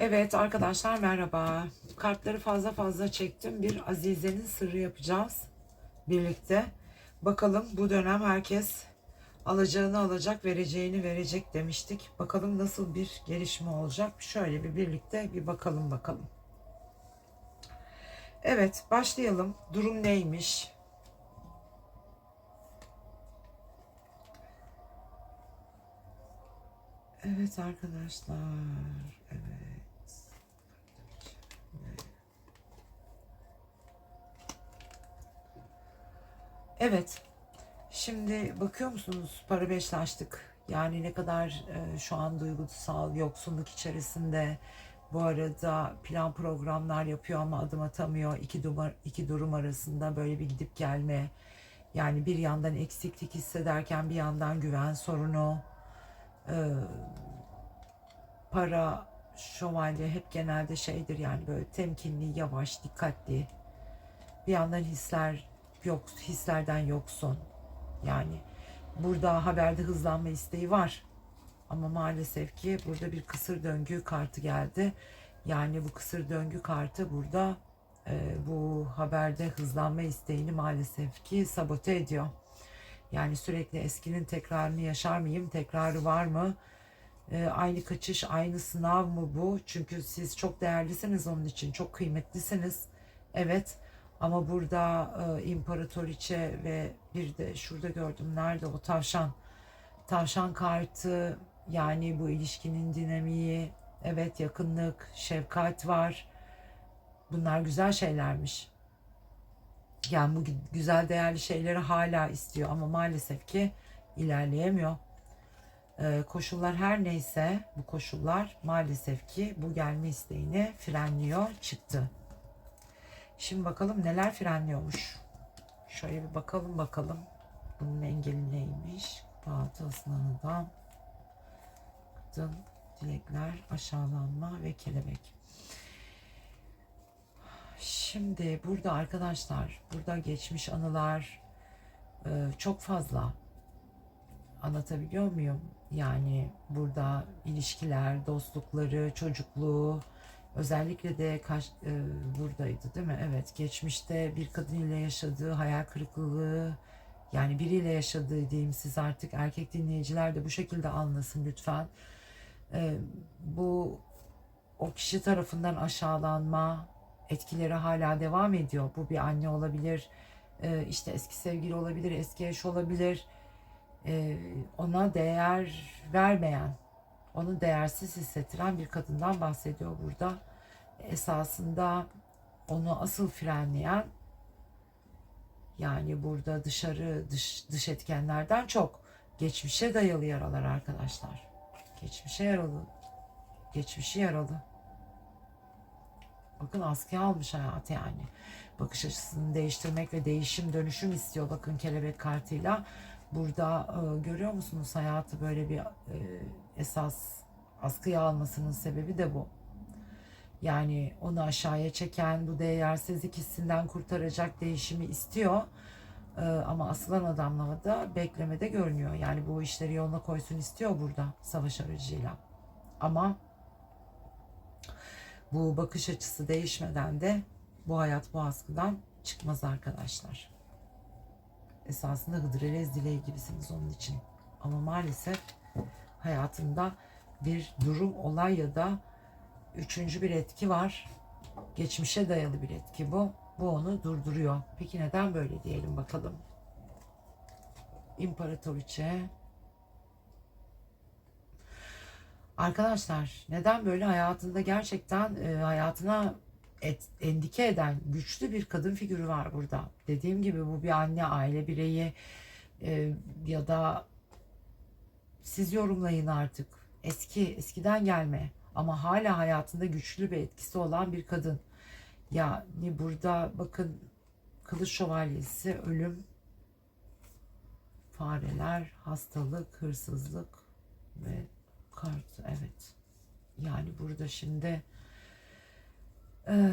Evet arkadaşlar merhaba. Kartları fazla fazla çektim. Bir Azize'nin sırrı yapacağız birlikte. Bakalım bu dönem herkes alacağını alacak, vereceğini verecek demiştik. Bakalım nasıl bir gelişme olacak. Şöyle bir birlikte bir bakalım bakalım. Evet başlayalım. Durum neymiş? Evet arkadaşlar. Evet. Evet. Şimdi bakıyor musunuz para beşlaştık. Yani ne kadar e, şu an duygusal yoksunluk içerisinde bu arada plan programlar yapıyor ama adım atamıyor. İki, durum, iki durum arasında böyle bir gidip gelme. Yani bir yandan eksiklik hissederken bir yandan güven sorunu. Ee, para şövalye hep genelde şeydir yani böyle temkinli, yavaş, dikkatli. Bir yandan hisler yok, hislerden yoksun. Yani burada haberde hızlanma isteği var. Ama maalesef ki burada bir kısır döngü kartı geldi. Yani bu kısır döngü kartı burada e, bu haberde hızlanma isteğini maalesef ki sabote ediyor. Yani sürekli eskinin tekrarını yaşar mıyım? Tekrarı var mı? Ee, aynı kaçış, aynı sınav mı bu? Çünkü siz çok değerlisiniz onun için, çok kıymetlisiniz. Evet ama burada e, imparatoriçe ve bir de şurada gördüm nerede o tavşan. Tavşan kartı yani bu ilişkinin dinamiği, evet yakınlık, şefkat var. Bunlar güzel şeylermiş. Yani bu güzel değerli şeyleri hala istiyor ama maalesef ki ilerleyemiyor. Ee, koşullar her neyse bu koşullar maalesef ki bu gelme isteğini frenliyor çıktı. Şimdi bakalım neler frenliyormuş. Şöyle bir bakalım bakalım. Bunun engeli neymiş? Batı aslan adam. Kadın, dilekler, aşağılanma ve kelebek. Şimdi burada arkadaşlar, burada geçmiş anılar e, çok fazla. Anlatabiliyor muyum? Yani burada ilişkiler, dostlukları, çocukluğu, özellikle de kaç, e, buradaydı değil mi? Evet, geçmişte bir kadın ile yaşadığı hayal kırıklığı, yani biriyle yaşadığı diyeyim siz artık erkek dinleyiciler de bu şekilde anlasın lütfen. E, bu o kişi tarafından aşağılanma, etkileri hala devam ediyor. Bu bir anne olabilir, e, işte eski sevgili olabilir, eski eş olabilir. E, ona değer vermeyen, onu değersiz hissettiren bir kadından bahsediyor burada. Esasında onu asıl frenleyen yani burada dışarı dış, dış etkenlerden çok geçmişe dayalı yaralar arkadaşlar. Geçmişe yaralı. Geçmişi yaralı. Bakın askıya almış hayatı yani. Bakış açısını değiştirmek ve değişim dönüşüm istiyor bakın kelebek kartıyla. Burada e, görüyor musunuz hayatı böyle bir e, esas askıya almasının sebebi de bu. Yani onu aşağıya çeken bu değersizlik hissinden kurtaracak değişimi istiyor. E, ama asılan adamla da beklemede görünüyor. Yani bu işleri yoluna koysun istiyor burada savaş aracıyla. Ama bu bakış açısı değişmeden de bu hayat bu askıdan çıkmaz arkadaşlar. Esasında Hıdrellez dileği gibisiniz onun için. Ama maalesef hayatında bir durum, olay ya da üçüncü bir etki var. Geçmişe dayalı bir etki bu. Bu onu durduruyor. Peki neden böyle diyelim bakalım. İmparatoriçe Arkadaşlar neden böyle hayatında gerçekten e, hayatına et, endike eden güçlü bir kadın figürü var burada. Dediğim gibi bu bir anne, aile bireyi e, ya da siz yorumlayın artık. Eski, eskiden gelme ama hala hayatında güçlü bir etkisi olan bir kadın. Yani burada bakın kılıç şövalyesi, ölüm, fareler, hastalık, hırsızlık ve kart evet. Yani burada şimdi ee,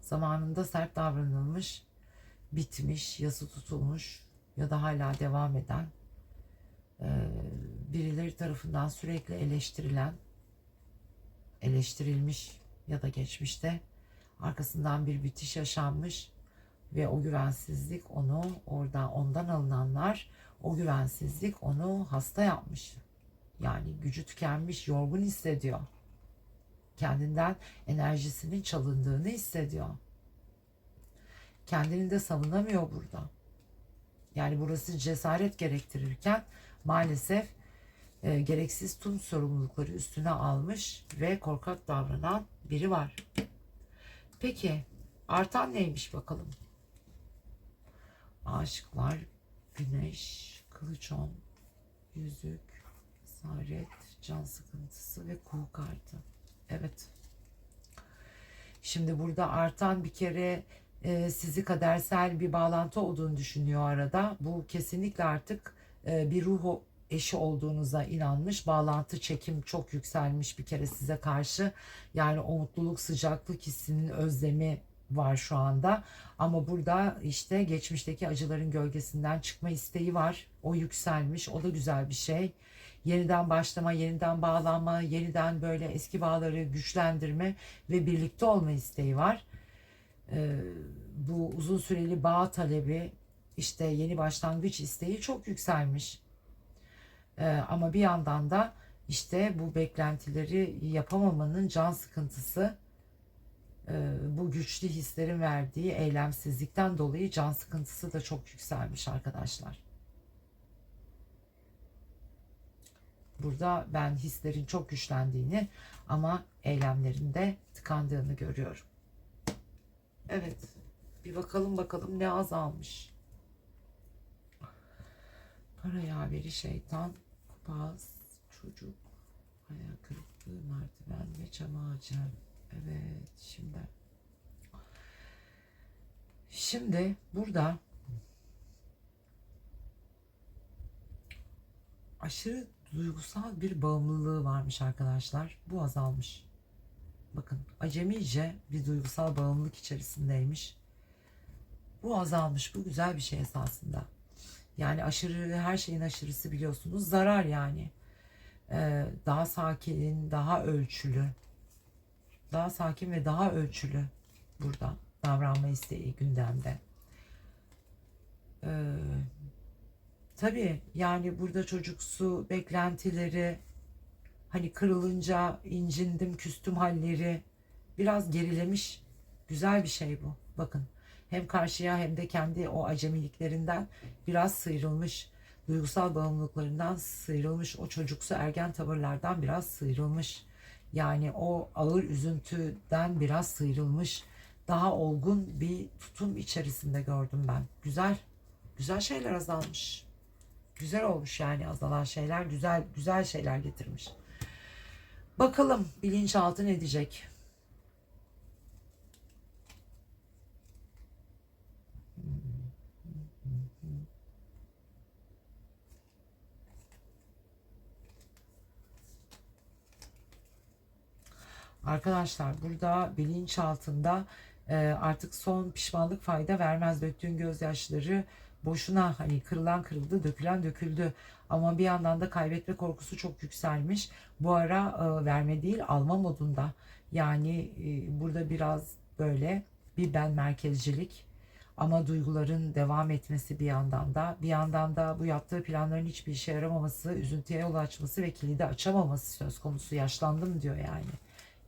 zamanında sert davranılmış, bitmiş, yası tutulmuş ya da hala devam eden birileri tarafından sürekli eleştirilen eleştirilmiş ya da geçmişte arkasından bir bitiş yaşanmış ve o güvensizlik onu orada ondan alınanlar o güvensizlik onu hasta yapmış. Yani gücü tükenmiş, yorgun hissediyor. Kendinden enerjisinin çalındığını hissediyor. Kendini de savunamıyor burada. Yani burası cesaret gerektirirken maalesef e, gereksiz tüm sorumlulukları üstüne almış ve korkak davranan biri var. Peki artan neymiş bakalım? Aşıklar, güneş, kılıçon, yüzük, esaret, can sıkıntısı ve kuğu kartı. Evet. Şimdi burada artan bir kere e, sizi kadersel bir bağlantı olduğunu düşünüyor arada. Bu kesinlikle artık bir ruh eşi olduğunuza inanmış. Bağlantı çekim çok yükselmiş bir kere size karşı. Yani o mutluluk, sıcaklık hissinin özlemi var şu anda. Ama burada işte geçmişteki acıların gölgesinden çıkma isteği var. O yükselmiş. O da güzel bir şey. Yeniden başlama, yeniden bağlanma, yeniden böyle eski bağları güçlendirme ve birlikte olma isteği var. Ee, bu uzun süreli bağ talebi, işte yeni başlangıç isteği çok yükselmiş. Ee, ama bir yandan da işte bu beklentileri yapamamanın can sıkıntısı, e, bu güçlü hislerin verdiği eylemsizlikten dolayı can sıkıntısı da çok yükselmiş arkadaşlar. Burada ben hislerin çok güçlendiğini ama eylemlerinde tıkandığını görüyorum. Evet. Bir bakalım bakalım ne azalmış. Para yaveri şeytan, kupaz, çocuk, hayal kırıklığı, merdiven ve çam ağacı. Evet şimdi. Şimdi burada aşırı duygusal bir bağımlılığı varmış arkadaşlar. Bu azalmış. Bakın acemice bir duygusal bağımlılık içerisindeymiş. Bu azalmış. Bu güzel bir şey esasında. Yani aşırı her şeyin aşırısı biliyorsunuz zarar yani. Ee, daha sakin, daha ölçülü. Daha sakin ve daha ölçülü burada davranma isteği gündemde. Ee, tabii yani burada çocuksu beklentileri hani kırılınca incindim küstüm halleri biraz gerilemiş güzel bir şey bu bakın hem karşıya hem de kendi o acemiliklerinden biraz sıyrılmış duygusal bağımlılıklarından sıyrılmış o çocuksu ergen tavırlardan biraz sıyrılmış. Yani o ağır üzüntüden biraz sıyrılmış daha olgun bir tutum içerisinde gördüm ben. Güzel güzel şeyler azalmış. Güzel olmuş yani azalan şeyler güzel güzel şeyler getirmiş. Bakalım bilinçaltı ne diyecek? Arkadaşlar burada bilinçaltında e, artık son pişmanlık fayda vermez. Döktüğün gözyaşları boşuna hani kırılan kırıldı, dökülen döküldü. Ama bir yandan da kaybetme korkusu çok yükselmiş. Bu ara e, verme değil alma modunda. Yani e, burada biraz böyle bir ben merkezcilik ama duyguların devam etmesi bir yandan da bir yandan da bu yaptığı planların hiçbir işe yaramaması, üzüntüye yol açması ve kilidi açamaması söz konusu. Yaşlandım diyor yani.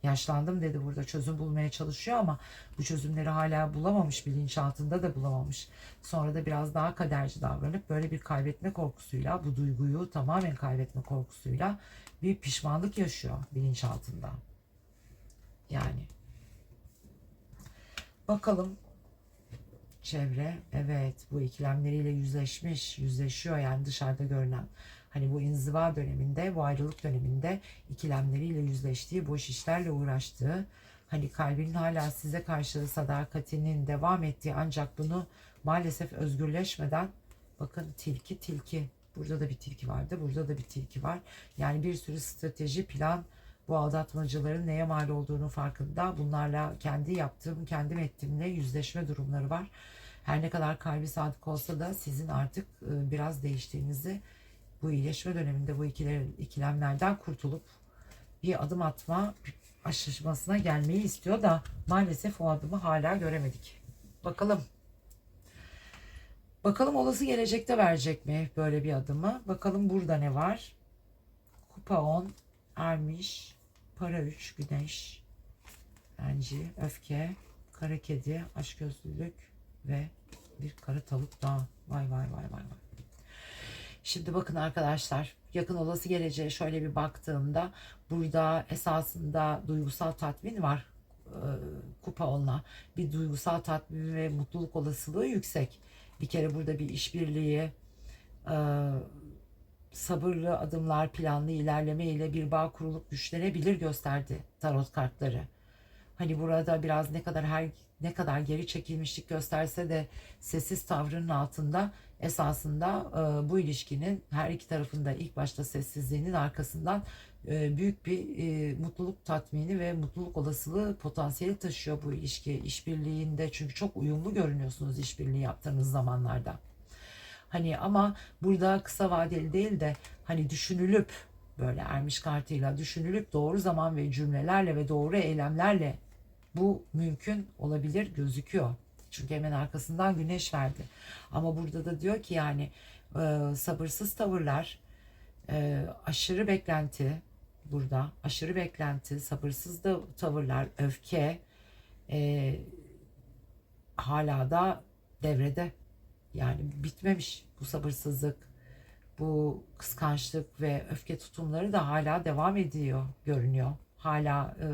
Yaşlandım dedi burada çözüm bulmaya çalışıyor ama bu çözümleri hala bulamamış bilinçaltında da bulamamış. Sonra da biraz daha kaderci davranıp böyle bir kaybetme korkusuyla bu duyguyu tamamen kaybetme korkusuyla bir pişmanlık yaşıyor bilinçaltında. Yani bakalım çevre evet bu ikilemleriyle yüzleşmiş yüzleşiyor yani dışarıda görünen hani bu inziva döneminde bu ayrılık döneminde ikilemleriyle yüzleştiği boş işlerle uğraştığı hani kalbinin hala size karşı sadakatinin devam ettiği ancak bunu maalesef özgürleşmeden bakın tilki tilki burada da bir tilki vardı burada da bir tilki var yani bir sürü strateji plan bu aldatmacıların neye mal olduğunu farkında. Bunlarla kendi yaptığım, kendim ettiğimle yüzleşme durumları var. Her ne kadar kalbi sadık olsa da sizin artık e, biraz değiştiğinizi bu iyileşme döneminde bu ikile- ikilemlerden kurtulup bir adım atma aşışmasına gelmeyi istiyor da maalesef o adımı hala göremedik. Bakalım. Bakalım olası gelecekte verecek mi böyle bir adımı? Bakalım burada ne var? Kupa 10, Ermiş, Para 3, Güneş, Enci, Öfke, Kara Kedi, Aşkgözlülük ve bir kara tavuk daha. Vay vay vay vay vay. Şimdi bakın arkadaşlar yakın olası geleceğe şöyle bir baktığımda burada esasında duygusal tatmin var kupa onunla bir duygusal tatmin ve mutluluk olasılığı yüksek. Bir kere burada bir işbirliği sabırlı adımlar planlı ilerleme ile bir bağ kurulup güçlenebilir gösterdi tarot kartları. Hani burada biraz ne kadar her ne kadar geri çekilmişlik gösterse de sessiz tavrının altında esasında e, bu ilişkinin her iki tarafında ilk başta sessizliğinin arkasından e, büyük bir e, mutluluk tatmini ve mutluluk olasılığı potansiyeli taşıyor bu ilişki işbirliğinde çünkü çok uyumlu görünüyorsunuz işbirliği yaptığınız zamanlarda. Hani ama burada kısa vadeli değil de hani düşünülüp böyle ermiş kartıyla düşünülüp doğru zaman ve cümlelerle ve doğru eylemlerle bu mümkün olabilir gözüküyor. Çünkü hemen arkasından güneş verdi. Ama burada da diyor ki yani e, sabırsız tavırlar, e, aşırı beklenti burada, aşırı beklenti, sabırsız da tavırlar, öfke e, hala da devrede. Yani bitmemiş bu sabırsızlık, bu kıskançlık ve öfke tutumları da hala devam ediyor görünüyor. Hala e,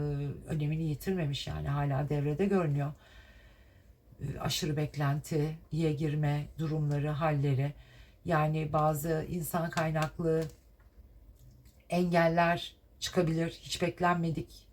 önemini yitirmemiş yani hala devrede görünüyor. E, aşırı beklenti, iye girme durumları, halleri. Yani bazı insan kaynaklı engeller çıkabilir. Hiç beklenmedik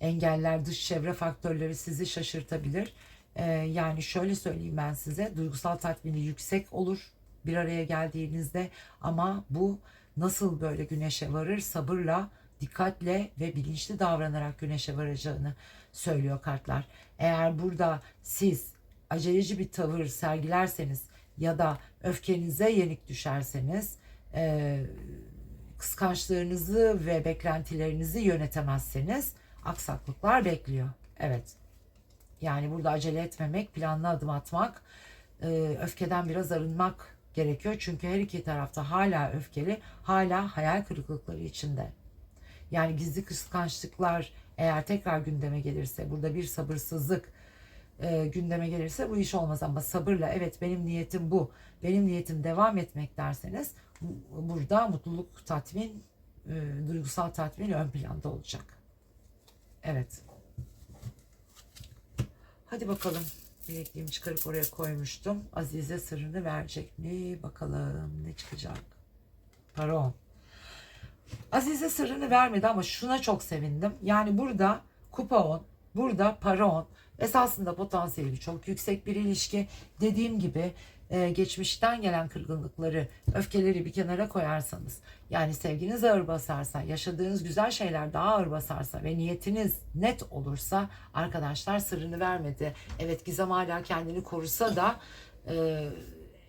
engeller, dış çevre faktörleri sizi şaşırtabilir. Ee, yani şöyle söyleyeyim ben size, duygusal tatmini yüksek olur bir araya geldiğinizde ama bu nasıl böyle güneşe varır sabırla, dikkatle ve bilinçli davranarak güneşe varacağını söylüyor kartlar. Eğer burada siz aceleci bir tavır sergilerseniz ya da öfkenize yenik düşerseniz e, kıskançlığınızı ve beklentilerinizi yönetemezseniz aksaklıklar bekliyor. Evet. Yani burada acele etmemek, planlı adım atmak, e, öfkeden biraz arınmak gerekiyor. Çünkü her iki tarafta hala öfkeli, hala hayal kırıklıkları içinde. Yani gizli kıskançlıklar eğer tekrar gündeme gelirse, burada bir sabırsızlık e, gündeme gelirse bu iş olmaz ama sabırla evet benim niyetim bu, benim niyetim devam etmek derseniz burada mutluluk, tatmin, e, duygusal tatmin ön planda olacak. Evet. Hadi bakalım. Bilekliğimi çıkarıp oraya koymuştum. Azize sırrını verecek mi? Bakalım ne çıkacak. Pardon. Azize sırrını vermedi ama şuna çok sevindim. Yani burada kupa 10, burada para 10. Esasında potansiyeli çok yüksek bir ilişki. Dediğim gibi e, geçmişten gelen kırgınlıkları, öfkeleri bir kenara koyarsanız, yani sevginiz ağır basarsa, yaşadığınız güzel şeyler daha ağır basarsa ve niyetiniz net olursa arkadaşlar sırrını vermedi. Evet Gizem hala kendini korusa da e,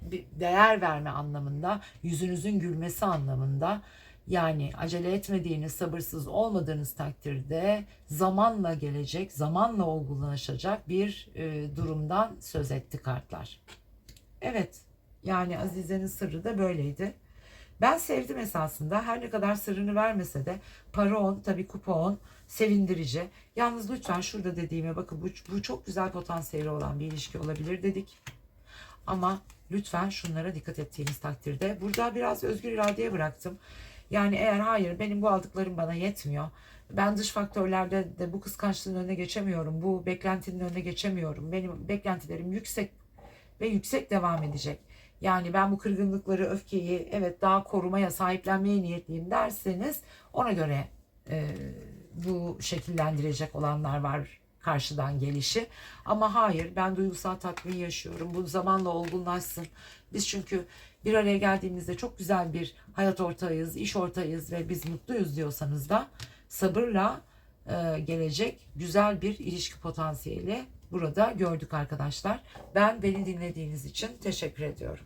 bir değer verme anlamında, yüzünüzün gülmesi anlamında yani acele etmediğiniz, sabırsız olmadığınız takdirde zamanla gelecek, zamanla olgunlaşacak bir e, durumdan söz etti kartlar. Evet, yani Azize'nin sırrı da böyleydi. Ben sevdim esasında. Her ne kadar sırrını vermese de para on, tabii kupa on, sevindirici. Yalnız lütfen şurada dediğime bakın bu, bu çok güzel potansiyeli olan bir ilişki olabilir dedik. Ama lütfen şunlara dikkat ettiğiniz takdirde burada biraz özgür iradeye bıraktım. Yani eğer hayır benim bu aldıklarım bana yetmiyor. Ben dış faktörlerde de bu kıskançlığın önüne geçemiyorum. Bu beklentinin önüne geçemiyorum. Benim beklentilerim yüksek ve yüksek devam edecek. Yani ben bu kırgınlıkları, öfkeyi evet daha korumaya, sahiplenmeye niyetliyim derseniz ona göre e, bu şekillendirecek olanlar var karşıdan gelişi. Ama hayır ben duygusal tatmin yaşıyorum. Bu zamanla olgunlaşsın. Biz çünkü bir araya geldiğimizde çok güzel bir hayat ortağıyız, iş ortağıyız ve biz mutluyuz diyorsanız da sabırla e, gelecek güzel bir ilişki potansiyeli burada gördük arkadaşlar. Ben beni dinlediğiniz için teşekkür ediyorum.